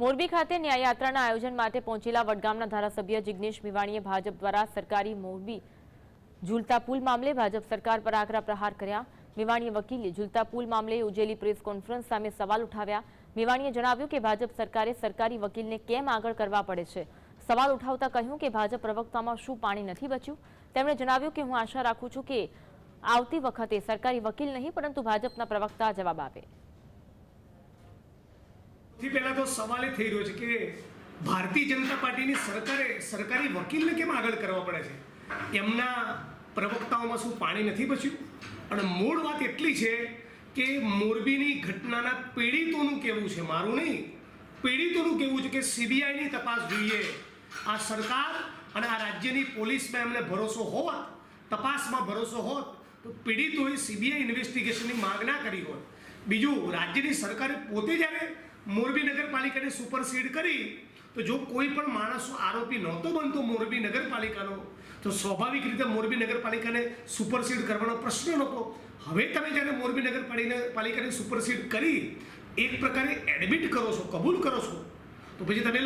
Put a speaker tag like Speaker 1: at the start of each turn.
Speaker 1: મોરબી ખાતે ન્યાયયાત્રાના આયોજન માટે પહોંચેલા વડગામના ધારાસભ્ય જિગ્નેશ મેવાણીએ ભાજપ દ્વારા સરકારી મોરબી ઝૂલતા પુલ મામલે ભાજપ સરકાર પર આકરા પ્રહાર કર્યા. મેવાણીએ વકીલે ઝૂલતા પુલ મામલે યોજેલી પ્રેસ કોન્ફરન્સ સામે સવાલ ઉઠાવ્યા. મેવાણીએ જણાવ્યું કે ભાજપ સરકારે સરકારી વકીલને કેમ આગળ કરવા પડે છે? સવાલ ઉઠાવતા કહ્યું કે ભાજપ પ્રવક્તામાં શું પાણી નથી બચ્યું? તેમણે જણાવ્યું કે હું આશા રાખું છું કે આવતી વખતે સરકારી વકીલ નહીં, પરંતુ ભાજપના પ્રવક્તા જવાબ આપે.
Speaker 2: સૌથી પહેલા તો સવાલ એ થઈ રહ્યો છે કે ભારતીય જનતા પાર્ટીની સરકારે સરકારી વકીલને કેમ આગળ કરવા પડે છે? એમના પ્રવક્તાઓમાં શું પાણી નથી બચ્યું? અને મૂળ વાત એટલી છે કે મોરબીની ઘટનાના પીડિતોનું કહેવું છે, મારું નહીં. પીડિતોનું કહેવું છે કે સીબીઆઈની તપાસ જોઈએ. આ સરકાર અને આ રાજ્યની પોલીસમાં એમને ભરોસો હોત, તપાસમાં ભરોસો હોત, તો પીડિતોએ સીબીઆઈ ઇન્વેસ્ટિગેશનની માંગ ના કરી હોત. બીજું, રાજ્યની સરકારે પોતે જ્યારે મોરબી નગરપાલિકાને સુપરસીડ કરી, તો જો કોઈ પણ માણસ આરોપી નહોતો બનતો મોરબી નગરપાલિકાનો, તો સ્વાભાવિક રીતે મોરબી નગરપાલિકાને સુપરસીડ કરવાનો પ્રશ્ન નહોતો. હવે તમે જ્યારે મોરબી નગરપાલિકા પાલિકાને સુપરસીડ કરી, એક પ્રકારે એડમિટ કરો છો, કબૂલ કરો છો, તો પછી તમે